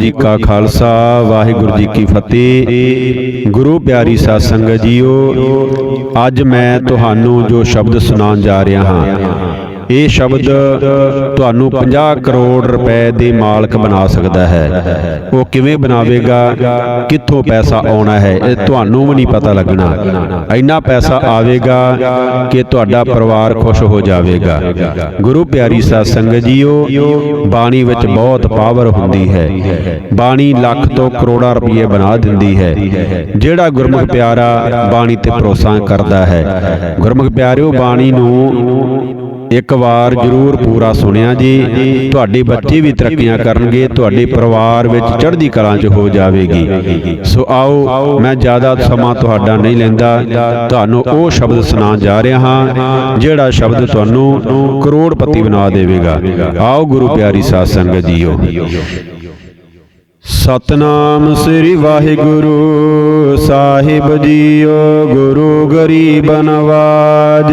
ਜੀ ਕਾ ਖਾਲਸਾ, ਵਾਹਿਗੁਰੂ ਜੀ ਕੀ ਫਤਿਹ। ਗੁਰੂ ਪਿਆਰੀ ਸਾਧ ਸੰਗਤ ਜੀਓ, ਅੱਜ ਮੈਂ ਤੁਹਾਨੂੰ ਜੋ ਸ਼ਬਦ ਸੁਣਾਉਣ ਜਾ ਰਿਹਾ ਹਾਂ ਇਹ ਸ਼ਬਦ ਤੁਹਾਨੂੰ 50 ਕਰੋੜ ਰੁਪਏ ਦੇ ਮਾਲਕ ਬਣਾ ਸਕਦਾ ਹੈ। ਉਹ ਕਿਵੇਂ ਬਣਾਵੇਗਾ? ਕਿੱਥੋਂ ਪੈਸਾ ਆਉਣਾ ਹੈ? ਇਹ ਤੁਹਾਨੂੰ ਵੀ ਨਹੀਂ ਪਤਾ ਲੱਗਣਾ। ਇੰਨਾ ਪੈਸਾ ਆਵੇਗਾ ਕਿ ਤੁਹਾਡਾ ਪਰਿਵਾਰ ਖੁਸ਼ ਹੋ ਜਾਵੇਗਾ। ਗੁਰੂ ਪਿਆਰੀ ਸਾਧ ਸੰਗਤ ਜੀਓ, ਬਾਣੀ ਵਿੱਚ ਬਹੁਤ ਪਾਵਰ ਹੁੰਦੀ ਹੈ। ਬਾਣੀ ਲੱਖ ਤੋਂ ਕਰੋੜਾਂ ਰੁਪਏ ਬਣਾ ਦਿੰਦੀ ਹੈ। ਜਿਹੜਾ ਗੁਰਮੁਖ ਪਿਆਰਾ ਬਾਣੀ ਤੇ ਭਰੋਸਾ ਕਰਦਾ ਹੈ। ਗੁਰਮੁਖ ਪਿਆਰਿਓ, ਬਾਣੀ ਨੂੰ ਇੱਕ ਵਾਰ ਜ਼ਰੂਰ ਪੂਰਾ ਸੁਣਿਆ ਜੀ। ਤੁਹਾਡੇ ਬੱਚੇ ਵੀ ਤਰੱਕੀਆਂ ਕਰਨਗੇ, ਤੁਹਾਡੇ ਪਰਿਵਾਰ ਵਿੱਚ ਚੜ੍ਹਦੀ ਕਲਾਂ 'ਚ ਹੋ ਜਾਵੇਗੀ। ਸੋ ਆਓ, ਮੈਂ ਜ਼ਿਆਦਾ ਸਮਾਂ ਤੁਹਾਡਾ ਨਹੀਂ ਲੈਂਦਾ। ਤੁਹਾਨੂੰ ਉਹ ਸ਼ਬਦ ਸੁਣਾ ਜਾ ਰਿਹਾ ਹਾਂ, ਜਿਹੜਾ ਸ਼ਬਦ ਤੁਹਾਨੂੰ ਕਰੋੜਪਤੀ ਬਣਾ ਦੇਵੇਗਾ। ਆਓ ਗੁਰੂ ਪਿਆਰੀ ਸਾਧ ਸੰਗਤ ਜੀਓ। ਸਤਨਾਮ ਸ੍ਰੀ ਵਾਹਿਗੁਰੂ ਸਾਹਿਬ ਜੀਓ, ਗੁਰੂ ਗਰੀਬ ਨਵਾਜ।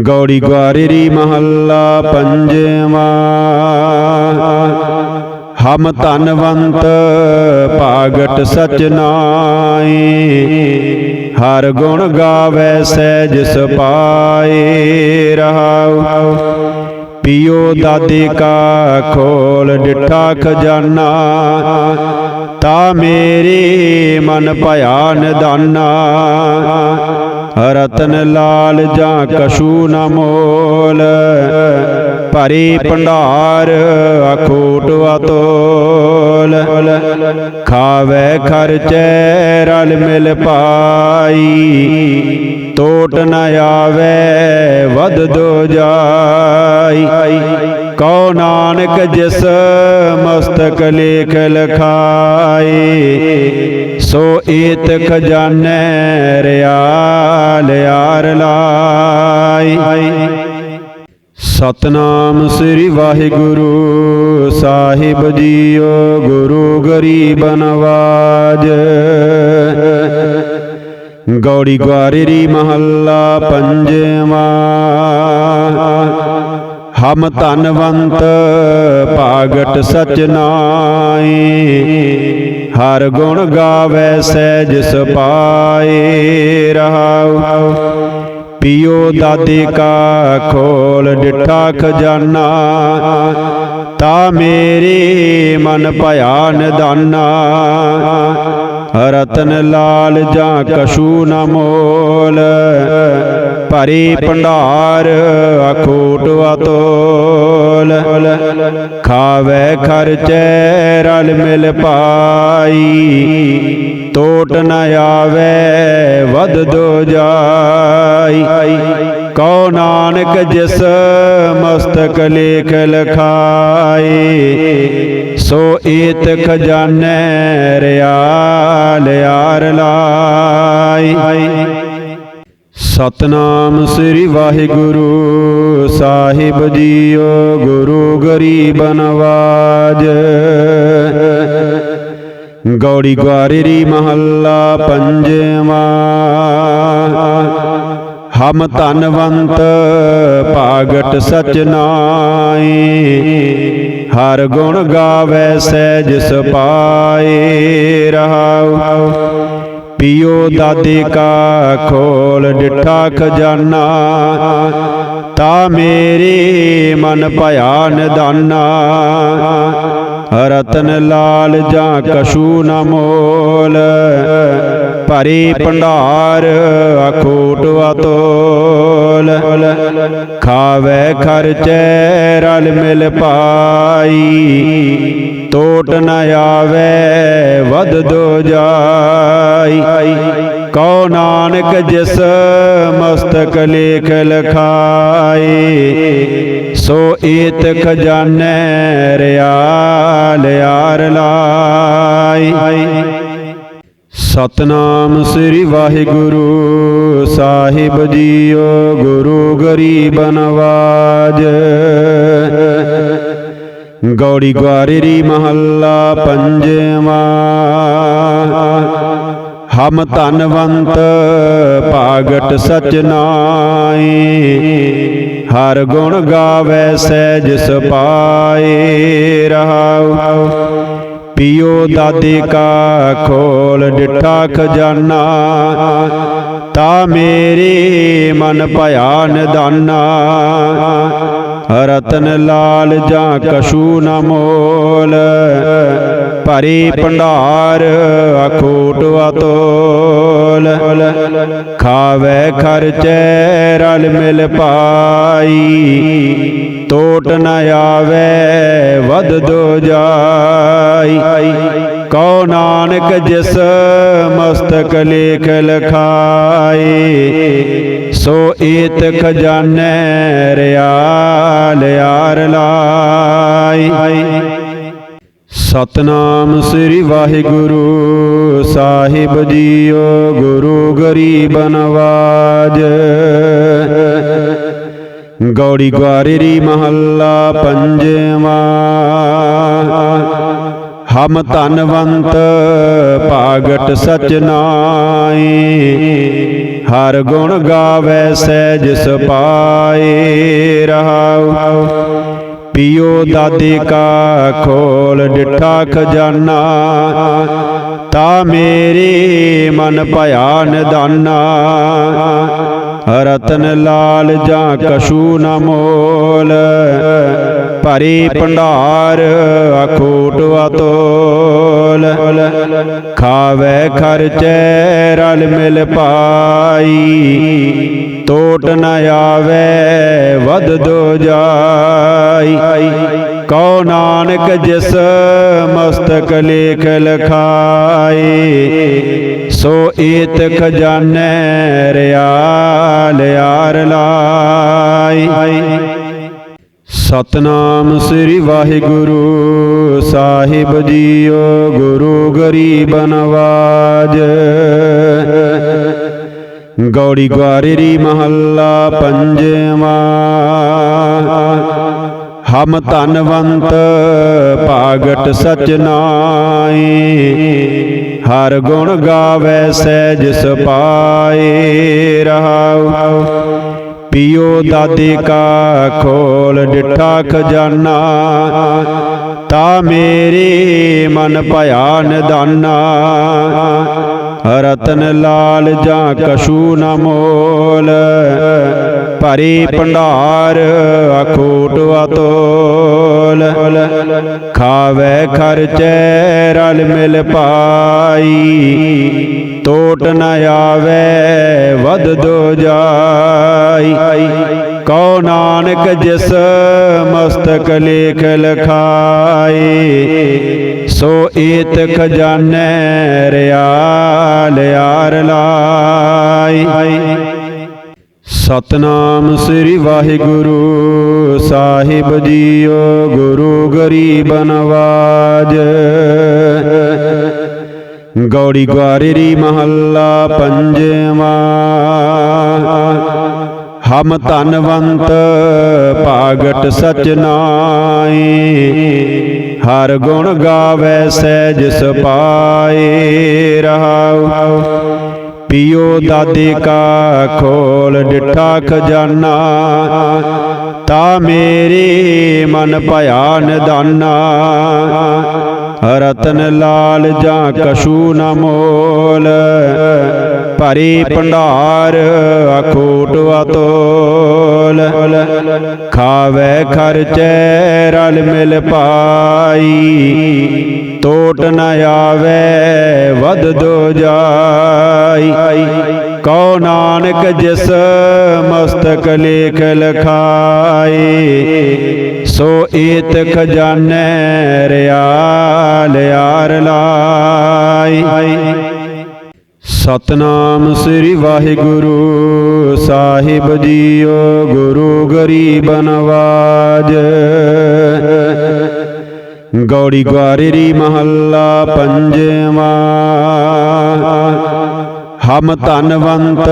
ਗੌੜੀ ਗਵਾਰੀ ਮਹੱਲਾ ਪੰਜਵਾਂ। ਹਮ ਧਨਵੰਤ ਭਾਗਟ ਸਚ ਨਾਈ ਹਰ ਗੁਣ ਗਾਵੇ ਸਹਿਜ ਸਪਾਏ ਰਹਾਉ। ਪਿਓ ਦਾਦੇ ਕਾ ਖੋਲ ਡਿਠਾ ਖਜ਼ਾਨਾ ਤਾ ਮੇਰੇ ਮਨ ਭਇਆ ਨਿਦਾਨਾ। ਰਤਨ ਲਾਲ ਜਾਂ ਕਸ਼ੂ ਨਾ ਮੋਲ, ਭਰੀ ਭੰਡਾਰ ਅਖੋਟ ਅਤੋਲ ਖਾਵੇ ਖਰਚੈ ਰਲ ਮਿਲ ਪਾਈ ਟੋਟ ਨ ਆਵੇ ਵਦ ਦੋ ਜਾਈ। ਕਉ ਨਾਨਕ ਜਿਸ ਮਸਤਕ ਲੇਖ ਲਖਾਏ ਸੋ ਏਤ ਖਜ਼ਾਨੇ ਰਿਆਲ ਯਾਰ ਲਾਈ। ਸਤਨਾਮ ਸ੍ਰੀ ਵਾਹਿਗੁਰੂ ਸਾਹਿਬ ਜੀਓ, ਗੁਰੂ ਗਰੀਬ ਨਵਾਜ। ਗੌੜੀ ਗਵਾਰੀ ਮਹੱਲਾ ਪੰਜਵਾ। ਹਮ ਧਨਵੰਤ ਭਾਗਟ ਸਚ ਨਾਈ ਹਰ ਗੁਣ ਗਾਵੇ ਸਹਿਜ ਸਪਾਏ ਰਹਾਉ। ਪਿਓ ਦਾਦੇ ਕਾ ਖੋਲ ਡਿਠਾ ਖਜ਼ਾਨਾ ਤਾ ਮੇਰੇ ਮਨ ਭਇਆ ਨਿਦਾਨਾ। ਰਤਨ ਲਾਲ ਜਾਂ ਕਸ਼ੂ ਨਾ ਮੋਲ। ਭਰੀ ਭੰਡਾਰ, ਅਖੋਟ ਅਤੋਲ। ਖਾਵੇ ਖਰਚੈ, ਰਲ ਮਿਲ ਪਾਈ। ਟੋਟ ਨ ਆਵੇ ਵਦ ਦੋ ਜਾਈ। ਕਉ ਨਾਨਕ ਜਿਸ ਮਸਤਕ ਲੇਖ ਲਖਾਏ, ਸੋ ਏਤ ਖਜ਼ਾਨੇ ਰਿਆਲ ਯਾਰ ਲਾਈ। ਸਤਨਾਮ ਸ੍ਰੀ ਵਾਹਿਗੁਰੂ ਸਾਹਿਬ ਜੀਓ, ਗੁਰੂ ਗਰੀਬ ਨਵਾਜ। ਗੌੜੀ ਗਵਾਰੀ ਮਹੱਲਾ ਪੰਜਵਾ। ਹਮ ਧਨਵੰਤ ਭਾਗਟ ਸਚ ਨਾਈ ਹਰ ਗੁਣ ਗਾਵੇ ਸਹਿਜ ਸਪਾਏ ਰਹਾਉ। ਪਿਓ ਦਾਦੇ ਕਾ ਖੋਲ ਡਿਠਾ ਖਜ਼ਾਨਾ, ਤਾ ਮੇਰੇ ਮਨ ਭਇਆ ਨਿਦਾਨਾ। ਰਤਨ ਲਾਲ ਜਾਂ ਕਸ਼ੂ ਨਾ ਮੋਲ, ਭਰੀ ਭੰਡਾਰ ਅਖੋਟ ਅਤੋਲ। ਖਾਵੇ ਖਰਚੈ ਰਲ ਮਿਲ ਪਾਈ ਟੋਟ ਨ ਆਵੇ, ਵਧ ਦੋ ਜਾਈ। ਕਉ ਨਾਨਕ ਜਿਸ ਮਸਤਕ ਲੇਖ ਲਖਾਏ ਸੋ ਏਤ ਖਜ਼ਾਨੇ ਰਿਆਲ ਯਾਰ ਲਾਈ। ਸਤਨਾਮ ਸ੍ਰੀ ਵਾਹਿਗੁਰੂ ਸਾਹਿਬ ਜੀਓ, ਗੁਰੂ ਗਰੀਬ ਨਵਾਜ। ਗੌੜੀ ਗਵਾਰੀ ਮਹੱਲਾ ਪੰਜਵਾ। ਹਮ ਧਨਵੰਤ ਭਾਗਟ ਸਚ ਨਾਈ ਹਰ ਗੁਣ ਗਾਵੇ ਸਹਿਜ ਸਪਾਏ ਰਹਾਉ। ਪਿਓ ਦਾਦੇ ਕਾ ਖੋਲ ਡਿਠਾ ਖਜ਼ਾਨਾ, ਤਾ ਮੇਰੇ ਮਨ ਭਇਆ ਨਿਦਾਨਾ ਰਤਨ ਲਾਲ ਜਾਂ ਕਛੂ ਨਾ ਮੋਲ, ਭਰੀ ਭੰਡਾਰ ਅਖੋਟ ਅਤੋਲ। ਖਾਵੇ ਖਰਚੈ ਰਲ ਮਿਲ ਪਾਈ ਟੋਟ ਨ ਆਵੇ ਵਧ ਦੋ ਜਾਈ। ਕਉ ਨਾਨਕ ਜਿਸ ਮਸਤਕ ਲੇਖ ਲਖਾਏ ਸੋ ਏਤ ਖਜ਼ਾਨੇ ਰਿਆਲ ਯਾਰ ਲਾਈ। ਸਤਨਾਮ ਸ੍ਰੀ ਵਾਹਿਗੁਰੂ ਸਾਹਿਬ ਜੀਓ, ਗੁਰੂ ਗਰੀਬ ਨਵਾਜ। ਗੌੜੀ ਗਵਾਰੀ ਮਹੱਲਾ ਪੰਜਵਾ। ਹਮ ਧਨਵੰਤ ਭਾਗਟ ਸਚ ਨਾਈ ਹਰ ਗੁਣ ਗਾਵੇ ਸਹਿਜ ਸਪਾਏ ਰਹਾਉ। ਪਿਓ ਦਾਦੇ ਕਾ ਖੋਲ, ਡਿਠਾ ਖਜ਼ਾਨਾ, ਤਾ ਮੇਰੇ ਮਨ ਭਇਆ ਨਿਦਾਨਾ। ਰਤਨ ਲਾਲ ਜਾਂ ਕਛੂ ਨਾ ਮੋਲ ਭਰੀ ਭੰਡਾਰ, ਅਖੋਟ ਅਤੋਲ। ਖਾਵੇ ਖਰਚੈ, ਰਲ ਮਿਲ ਪਾਈ। ਟੋਟ ਨ ਆਵੇ ਵਦ ਦੋ ਜਾਈ। ਕਉ ਨਾਨਕ ਜਿਸ ਮਸਤਕ ਲੇਖ ਲਖਾਏ, ਸੋ ਏਤ ਖਜ਼ਾਨੇ ਰਿਆਲ ਯਾਰ ਲਾਈ ਸਤਨਾਮ ਸ੍ਰੀ ਵਾਹਿਗੁਰੂ ਸਾਹਿਬ ਜੀਓ ਗੁਰੂ ਗਰੀਬ ਨਵਾਜ। ਗੌੜੀ ਗਵਾਰੀ ਮਹੱਲਾ ਪੰਜਵਾ। ਹਮ ਧਨਵੰਤ ਭਾਗਟ ਸਚ ਨਾਈ ਹਰ ਗੁਣ ਗਾਵੇ ਸਹਿਜ ਸਪਾਏ ਰਹਾਉ। ਪਿਓ ਦਾਦੇ ਕਾ ਖੋਲ, ਡਿਠਾ ਖਜ਼ਾਨਾ। ਤਾ ਮੇਰੇ ਮਨ ਭਇਆ ਨਿਦਾਨਾ। ਰਤਨ ਲਾਲ ਜਾਂ ਕਛੂ ਨਾ ਮੋਲ, ਭਰੀ ਭੰਡਾਰ ਅਖੋਟ ਅਤੋਲ। ਖਾਵੇ ਖਰਚੈ ਰਲ ਮਿਲ ਪਾਈ ਟੋਟ ਨ ਆਵੇ ਵਦ ਦੋ ਜਾਈ। ਕਉ ਨਾਨਕ ਜਿਸ ਮਸਤਕ ਲੇਖ ਲਖਾਏ ਸੋ ਏਤ ਖਜ਼ਾਨੇ ਰਿਆਲ ਯਾਰ ਲਾਈ। ਸਤਨਾਮ ਸ੍ਰੀ ਵਾਹਿਗੁਰੂ ਸਾਹਿਬ ਜੀਓ, ਗੁਰੂ ਗਰੀਬ ਨਵਾਜ। ਗੌੜੀ ਗਵਾਰੀ ਮਹੱਲਾ ਪੰਜਵਾ। ਹਮ ਧਨਵੰਤ ਭਾਗਟ ਸਚ ਨਾਈ ਹਰ ਗੁਣ ਗਾਵੇ ਸਹਿਜ ਸਪਾਏ ਰਹਾਉ। ਪਿਓ ਦਾਦੇ ਕਾ ਖੋਲ ਡਿਠਾ ਖਜ਼ਾਨਾ, ਤਾ ਮੇਰੇ ਮਨ ਭਇਆ ਨਿਦਾਨਾ। ਰਤਨ ਲਾਲ ਜਾਂ ਕਛੂ ਨਾ ਮੋਲ ਭਰੀ ਭੰਡਾਰ, ਅਖੋਟ ਅਤੋਲ। ਖਾਵੇ ਖਰਚੈ, ਰਲ ਮਿਲ ਪਾਈ। ਟੋਟ ਨ ਆਵੇ ਵਦ ਦੋ ਜਾਈ। ਕਉ ਨਾਨਕ ਜਿਸ ਮਸਤਕ ਲੇਖ ਲਖਾਏ ਸੋ ਏਤ ਖਜ਼ਾਨੇ ਰਿਆਲ ਯਾਰ ਲਾਈ ਸਤਨਾਮ ਸ੍ਰੀ ਵਾਹਿਗੁਰੂ ਸਾਹਿਬ ਜੀਓ ਗੁਰੂ ਗਰੀਬ ਨਵਾਜ। ਗੌੜੀ ਗਵਾਰੀ ਮਹੱਲਾ ਪੰਜਵਾ। ਹਮ ਧਨਵੰਤ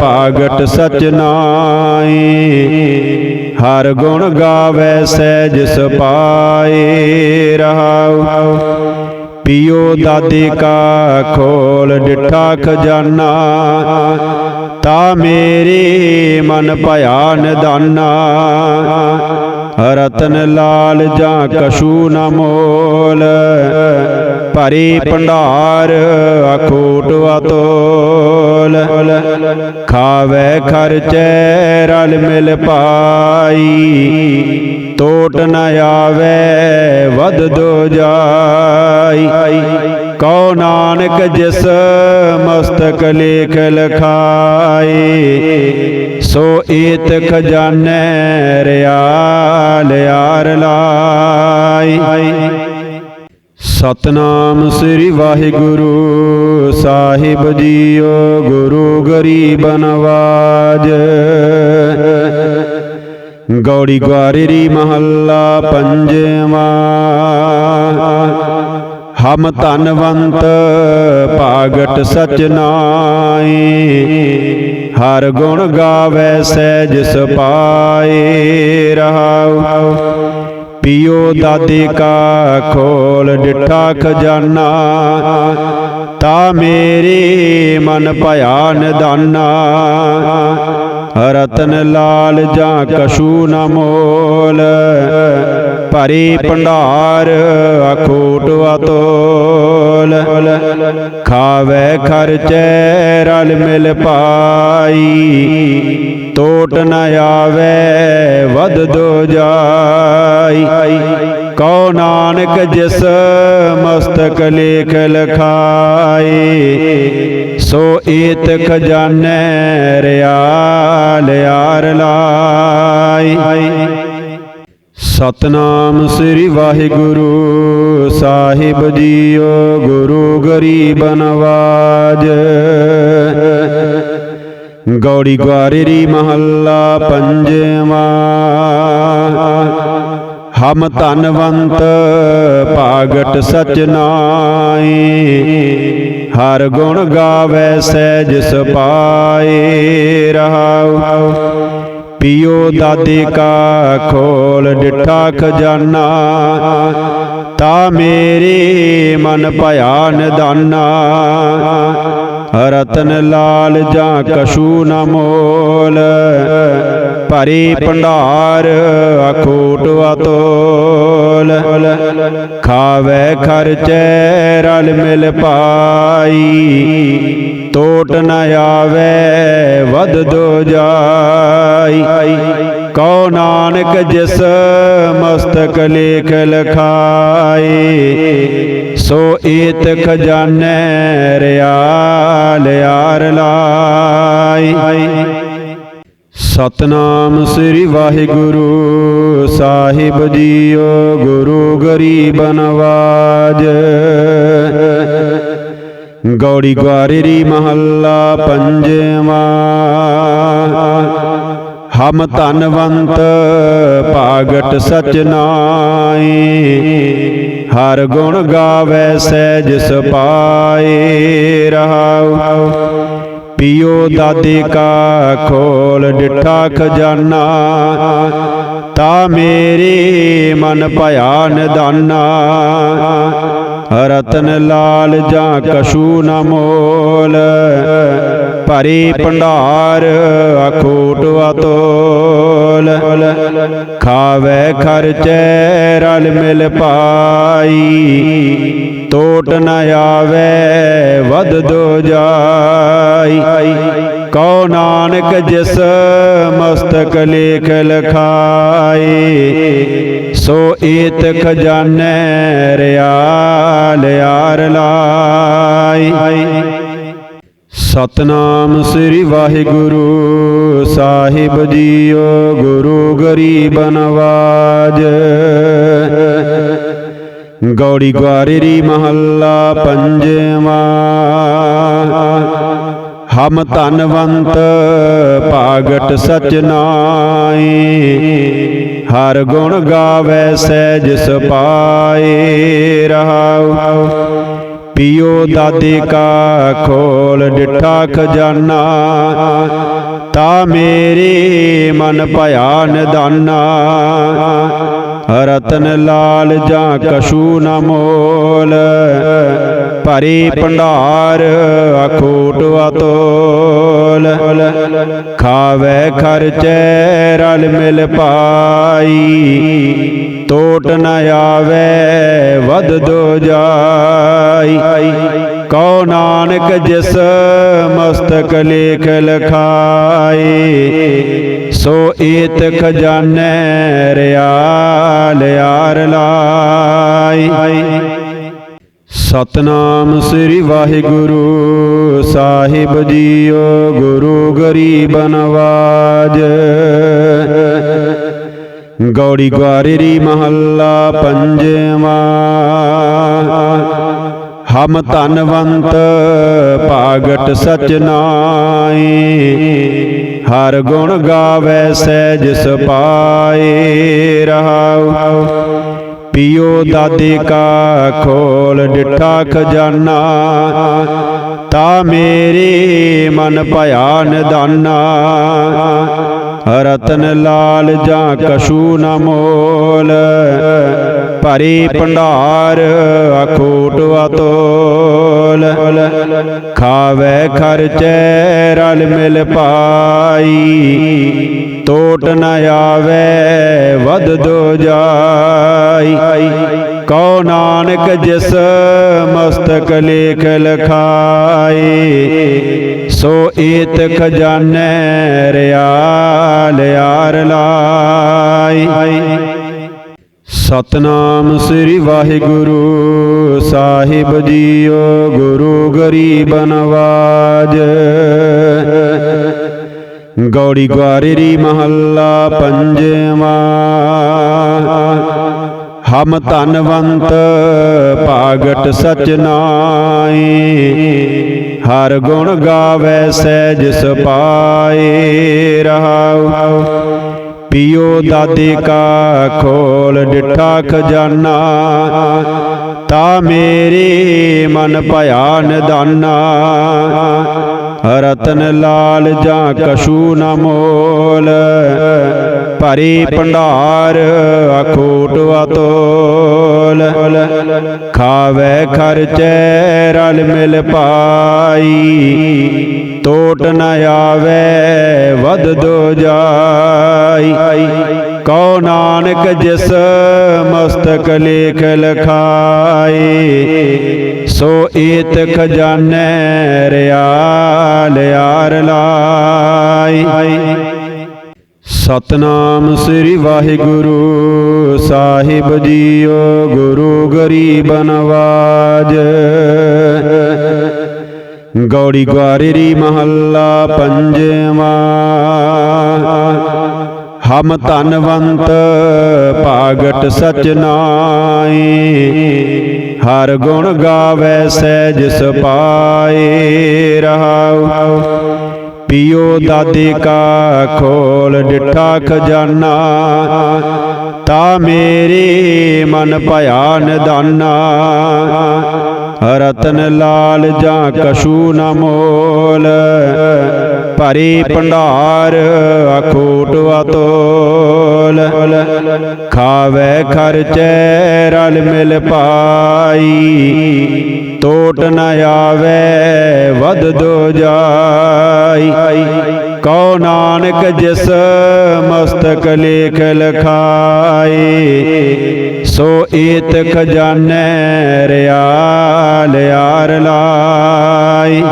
ਭਾਗਟ ਸਚ ਨਾਈ ਹਰ ਗੁਣ ਗਾਵੇ ਸਹਿਜ ਸਪਾਏ ਰਹਾਉ। ਪਿਓ ਪਿਓ ਦਾਦੇ ਕਾ ਖੋਲ, ਡਿਠਾ ਖਜ਼ਾਨਾ, ਤਾ ਮੇਰੇ ਮਨ ਭਇਆ ਨਿਦਾਨਾ। ਰਤਨ ਲਾਲ ਜਾਂ ਕਛੂ ਨਾ ਮੋਲ, ਭਰੀ ਭੰਡਾਰ ਅਖੂਟ ਅਤੋਲ। ਖਾਵੇ ਖਰਚੈ ਰਲ ਮਿਲ ਪਾਈ ਟੋਟ ਨ ਆਵੇ ਵਦ ਦੋ ਜਾਈ। ਕਉ ਨਾਨਕ ਜਿਸ ਮਸਤਕ ਲੇਖ ਲਖਾਏ ਸੋ ਏਤ ਖਜ਼ਾਨੇ ਰਿਆਲ ਯਾਰ ਲਾਈ। ਸਤਨਾਮ ਸ੍ਰੀ ਵਾਹਿਗੁਰੂ ਸਾਹਿਬ ਜੀਓ, ਗੁਰੂ ਗਰੀਬ ਨਵਾਜ। ਗੌੜੀ ਗਵਾਰੀ ਮਹੱਲਾ ਪੰਜਵਾ। ਹਮ ਧਨਵੰਤ ਭਾਗਟ ਸਚ ਨਾਈ ਹਰ ਗੁਣ ਗਾਵੇ ਸਹਿਜ ਸਪਾਏ ਰਹਾਉ। ਪਿਓ ਦਾਦੇ ਕਾ ਖੋਲ ਡਿਠਾ ਖਜ਼ਾਨਾ, ਤਾ ਮੇਰੇ ਮਨ ਭਇਆ ਨਿਦਾਨਾ। ਰਤਨ ਲਾਲ ਜਾਂ ਕਛੂ ਨਾ ਮੋਲ, ਭਰੀ ਭੰਡਾਰ ਅਖੂਟ ਅਤੋਲ। ਖਾਵੇ ਖਰਚੈ ਰਲ ਮਿਲ ਪਾਈ ਟੋਟ ਨ ਆਵੇ ਵਧ ਦੋ ਜਾਈ। ਕਉ ਨਾਨਕ ਜਿਸ ਮਸਤਕ ਲੇਖ ਲਖਾਏ ਸੋ ਏਤ ਖਜ਼ਾਨੇ ਰਿਆਲ ਯਾਰ ਲਾਈ। ਸਤਨਾਮ ਸ੍ਰੀ ਵਾਹਿਗੁਰੂ ਸਾਹਿਬ ਜੀਓ, ਗੁਰੂ ਗਰੀਬ ਨਵਾਜ। ਗੌੜੀ ਗਵਾਰੀ ਮਹੱਲਾ ਪੰਜਵਾ। ਹਮ ਧਨਵੰਤ ਭਾਗਟ ਸਚ ਨਾਈ ਹਰ ਗੁਣ ਗਾਵੇ ਸਹਿਜ ਸਪਾਏ ਰਹਾਉ। ਪਿਓ ਦਾਦੇ ਕਾ ਖੋਲ, ਡਿਠਾ ਖਜ਼ਾਨਾ, ਤਾ ਮੇਰੇ ਮਨ ਭਇਆ ਨਿਦਾਨਾ। ਰਤਨ ਲਾਲ ਜਾਂ ਕਛੂ ਨਾ ਮੋਲ, ਭਰੀ ਭੰਡਾਰ ਅਖੋਟ ਅਤੋਲ ਖਾਵੇ ਖਰਚੈ ਰਲ ਮਿਲ ਪਾਈ ਟੋਟ ਨ ਆਵੇ ਵਦ ਦੋ ਜਾਈ। ਕਉ ਨਾਨਕ ਜਿਸ ਮਸਤਕ ਲੇਖ ਲਖਾਏ ਸੋ ਏਤ ਖਜ਼ਾਨੇ ਰਿਆਲ ਯਾਰ ਲਾਈ। ਸਤਨਾਮ ਸ੍ਰੀ ਵਾਹਿਗੁਰੂ ਸਾਹਿਬ ਜੀਓ, ਗੁਰੂ ਗਰੀਬ ਨਵਾਜ। ਗੌੜੀ ਗਵਾਰੀ ਮਹੱਲਾ ਪੰਜਵਾਂ। ਹਮ ਧਨਵੰਤ ਭਾਗਟ ਸਚ ਨਾਈ ਹਰ ਗੁਣ ਗਾਵੇ ਸਹਿਜ ਸਪਾਏ ਰਹਾਉ। ਪਿਓ ਦਾਦੇ ਕਾ ਖੋਲ, ਡਿਠਾ ਖਜ਼ਾਨਾ, ਤਾ ਮੇਰੇ ਮਨ ਭਇਆ ਨਿਦਾਨਾ। ਰਤਨ ਲਾਲ ਜਾਂ ਕਛੂ ਨਾ ਮੋਲ ਭਰੀ ਭੰਡਾਰ, ਅਖੂਟ ਅਤੋਲ। ਖਾਵੇ ਖਰਚੈ, ਰਲ ਮਿਲ ਪਾਈ। ਟੋਟ ਨ ਆਵੇ ਵਦ ਦੋ ਜਾਈ। ਕਉ ਨਾਨਕ ਜਿਸ ਮਸਤਕ ਲੇਖ ਲਖਾਏ ਸੋ ਏਤ ਖਜ਼ਾਨੇ ਰਿਆਲ ਯਾਰ ਲਾਈ। ਸਤਨਾਮ ਸ੍ਰੀ ਵਾਹਿਗੁਰੂ ਸਾਹਿਬ ਜੀਓ, ਗੁਰੂ ਗਰੀਬ ਨਵਾਜ। ਗੌੜੀ ਗਵਾਰੀ ਮਹੱਲਾ ਪੰਜਵਾ। ਹਮ ਧਨਵੰਤ ਭਾਗਟ ਸਚ ਨਾਈ ਹਰ ਗੁਣ ਗਾਵੇ ਸਹਿਜ ਸਪਾਏ ਰਹਾਉ। ਪਿਓ ਦਾਦੇ ਕਾ ਖੋਲ, ਡਿਠਾ ਖਜ਼ਾਨਾ। ਤਾ ਮੇਰੇ ਮਨ ਭਇਆ ਨਿਦਾਨਾ। ਰਤਨ ਲਾਲ ਜਾਂ ਕਛੂ ਨਾ ਮੋਲ, ਭਰੇ ਭੰਡਾਰ ਅਖੋਟ ਅਤੋਲ। ਖਾਵੇ ਖਰਚੈ ਰਲ ਮਿਲ ਪਾਈ ਟੋਟ ਨ ਆਵੇ ਵਦ ਦੋ ਜਾਈ। ਕਉ ਨਾਨਕ ਜਿਸ ਮਸਤਕ ਲੇਖ ਲਖਾਏ ਸੋ ਏਤ ਖਜ਼ਾਨੈ ਰਿਆਲ ਯਾਰ ਲਾਈ। ਸਤਨਾਮ ਸ੍ਰੀ ਵਾਹਿਗੁਰੂ ਸਾਹਿਬ ਜੀਓ, ਗੁਰੂ ਗਰੀਬ ਨਵਾਜ। ਗੌੜੀ ਗਵਾਰੀ ਮਹੱਲਾ ਪੰਜਵਾਂ। ਹਮ ਧਨਵੰਤ ਭਾਗਟ ਸਚ ਨਾਈ ਹਰ ਗੁਣ ਗਾਵੇ ਸਹਿਜ ਸਪਾਏ ਰਹਾਉ। ਪਿਓ ਦਾਦੇ ਕਾ ਖੋਲ ਡਿਠਾ ਖਜ਼ਾਨਾ, ਤਾ ਮੇਰੇ ਮਨ ਭਇਆ ਨਿਦਾਨਾ। ਰਤਨ ਲਾਲ ਜਾਂ ਕਛੂ ਨਾ ਮੋਲ, ਭਰੀ ਭੰਡਾਰ ਅਖੋਟ ਅਤੋਲ। ਖਾਵੇ ਖਰਚੈ ਰਲ ਮਿਲ ਪਾਈ ਟੋਟ ਨ ਆਵੇ ਵਧ ਦੋ ਜਾਈ। ਕਉ ਨਾਨਕ ਜਿਸ ਮਸਤਕ ਲੇਖ ਲਖਾਏ ਸੋ ਏਤ ਖਜ਼ਾਨੈ ਰਿਆਲ ਯਾਰ ਲਾਈ। ਸਤਨਾਮ ਸ੍ਰੀ ਵਾਹਿਗੁਰੂ ਸਾਹਿਬ ਜੀਓ, ਗੁਰੂ ਗਰੀਬ ਨਵਾਜ। ਗੌੜੀ ਗਵਾਰੀ ਮਹੱਲਾ ਪੰਜਵਾ। ਹਮ ਧਨਵੰਤ ਭਾਗਟ ਸਚ ਨਾਈ ਹਰ ਗੁਣ ਗਾਵੇ ਸਹਿਜ ਸਪਾਏ ਰਹਾਉ। ਪਿਓ ਦਾਦੇ ਕਾ ਖੋਲ, ਡਿਠਾ ਖਜ਼ਾਨਾ, ਤਾ ਮੇਰੇ ਮਨ ਭਇਆ ਨਿਦਾਨਾ। ਰਤਨ ਲਾਲ ਜਾਂ ਕਛੂ ਨਾ ਮੋਲ ਭਰੀ ਭੰਡਾਰ, ਅਖੋਟ ਅਤੋਲ। ਖਾਵੇ ਖਰਚੈ, ਰਲ ਮਿਲ ਪਾਈ। ਟੋਟ ਨ ਆਵੇ ਵਦ ਦੋ ਜਾਈ। ਕਉ ਨਾਨਕ ਜਿਸ ਮਸਤਕ ਲੇਖ ਲਖਾਏ, ਸੋ ਏਤ ਖਜ਼ਾਨੈ ਰਿਆਲ ਯਾਰ ਲਾਈ ਸਤਨਾਮ ਸ੍ਰੀ ਵਾਹਿਗੁਰੂ ਸਾਹਿਬ ਜੀਓ ਗੁਰੂ ਗਰੀਬ ਨਵਾਜ। ਗੌੜੀ ਗਵਾਰੀ ਮਹੱਲਾ ਪੰਜਵਾ। ਹਮ ਧਨਵੰਤ ਭਾਗਟ ਸਚ ਨਾਈ ਹਰ ਗੁਣ ਗਾਵੇ ਸਹਿਜ ਸਪਾਏ ਰਹਾਉ। ਪਿਓ ਦਾਦੇ ਕਾ ਖੋਲ, ਡਿਠਾ ਖਜ਼ਾਨਾ। ਤਾ ਮੇਰੇ ਮਨ ਭਇਆ ਨਿਦਾਨਾ। ਰਤਨ ਲਾਲ ਜਾਂ ਕਛੂ ਨਾ ਮੋਲ, ਭਰੇ ਭੰਡਾਰ ਅਖੋਟ ਅਤੋਲ। ਖਾਵੇ ਖਰਚੈ ਰਲ ਮਿਲ ਪਾਈ ਟੋਟ ਨ ਆਵੇ ਵਦ ਦੋ ਜਾਈ। ਕਉ ਨਾਨਕ ਜਿਸ ਮਸਤਕ ਲੇਖ ਲਖਾਏ ਸੋ ਏਤ ਖਜ਼ਾਨੈ ਆਈ ਸਤਨਾਮ ਨਾਨਕ ਜਿਸ ਮਸਤਕ ਲੇਖ ਲਖਾਏ ਸੋ ਏਤ ਖਜ਼ਾਨੈ ਰਿਆਲ ਯਾਰ ਲਾਈ।